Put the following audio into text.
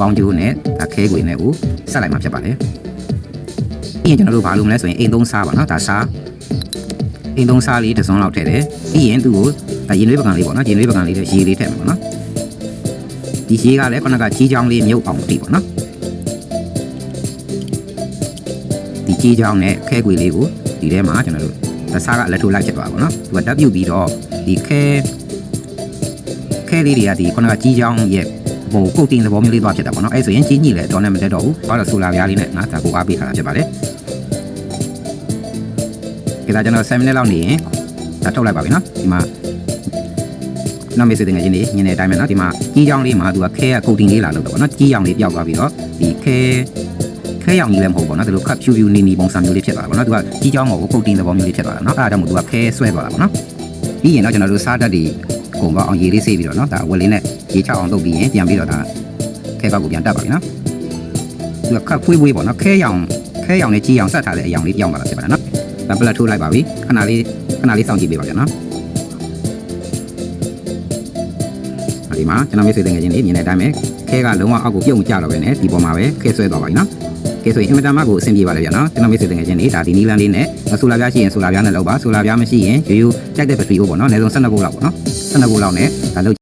ပေါင်းကျိုးနဲ့ဒါခဲခွေနဲ့ကိုဆက်လိုက်မှာဖြစ်ပါတယ်ပြီးရင်ကျွန်တော်တို့ဘာလုပ်မလဲဆိုရင်အိမ်သုံးစားပါနော်ဒါစားအိမ်သုံးစားလေးတစ်စုံလောက်ထည့်တယ်ပြီးရင်သူ့ကိုဒါရင်နွေးပကံလေးပေါ့နော်ရင်နွေးပကံလေးနဲ့ရေလေးထည့်မှာပေါ့နော်ဒီရေကလည်းခုနကကြီးချောင်းလေးမြုပ်အောင်တည်ပေါ့နော်ဒီကြီးချောင်းနဲ့ခဲခွေလေးကိုဒီထဲမှာကျွန်တော်တို့ဒါစားကလက်ထိုးလိုက်ဖြစ်သွားပါပေါ့နော်သူကတက်ပြုတ်ပြီးတော့ဒီခဲခဲလေးတွေကဒီခုနကကြီးချောင်းရဲ့ ဟိုကုတ်တင်သဘောမျိုးလေးသွားဖြစ်တာပေါ့နော်အဲဆိုရင်ကြီးညိလဲတော့နဲ့မတက်တော့ဘူးဘာလို့ဆိုလာပြားလေးနဲ့ငါဒါကိုအားပေးထားတာဖြစ်ပါတယ်ဒီကကျွန်တော်7မိနစ်လောက်နေရင်ဒါထုတ်လိုက်ပါပြီနော်ဒီမှာနောက်မေးစတဲ့ငယ်ချင်းလေးညနေတိုင်းပဲနော်ဒီမှာကြီးချောင်းလေးမှာသူကခဲကကုတ်တင်လေးလာလို့တော့ပေါ့နော်ကြီးချောင်းလေးပျောက်သွားပြီးတော့ဒီခဲခဲရောင်ကြီးလည်းမဟုတ်ဘူးပေါ့နော်ဒီလိုခပ်ဖြူဖြူနေနေပုံစံမျိုးလေးဖြစ်သွားတာပေါ့နော်သူကကြီးချောင်းမဟုတ်ဘူးကုတ်တင်သဘောမျိုးလေးဖြစ်သွားတာနော်အဲဒါကြောင့်မို့သူကခဲဆွဲသွားတာပေါ့နော်ပြီးရင်တော့ကျွန်တော်တို့စားတတ်ဒီ ကုန်တော့အောင်ရေလေးဆေးပြီးတော့နော်ဒါအဝက်လေးနဲ့ရေချောက်အောင်လုပ်ပြီးရင်ပြန်ပြီးတော့ဒါခဲကောက်ကိုပြန်တက်ပါပြီနော်သူကခပ်ဖွေးဖွေးပေါ့နော်ခဲရောင်ခဲရောင်နဲ့ကြီးရောင်ဆက်ထားတဲ့အရောင်လေးပြောင်းလာတာဖြစ်ပါတယ်နော်ဒါပလက်ထိုးလိုက်ပါပြီခဏလေးခဏလေးစောင့်ကြည့်ပေးပါဗျာနော်ဒီမှာကျွန်တော်မိတ်ဆွေတငယ်ချင်းလေးမြင်တဲ့အတိုင်းပဲခဲကလုံးဝအောက်ကိုပြုတ်မကျတော့ပဲနဲ့ဒီပေါ်မှာပဲခဲဆွဲသွားပါပြီနော် ကဲဆိုရင်အင်မတန်မှကိုအဆင်ပြေပါလေဗျာနော်ကျွန်တော်မိတ်ဆွေတငယ်ချင်းလေးဒါဒီနီလန်လေးနဲ့ဆိုလာပြားရှိရင်ဆိုလာပြားနဲ့လောက်ပါဆိုလာပြားမရှိရင်ရိုးရိုးကြိုက်တဲ့ဘက်ထရီအိုးပေါ့နော်အနည်းဆုံး12ဗို့လောက်ပေါ့နော်12ဗို့လောက်နဲ့ဒါလုပ်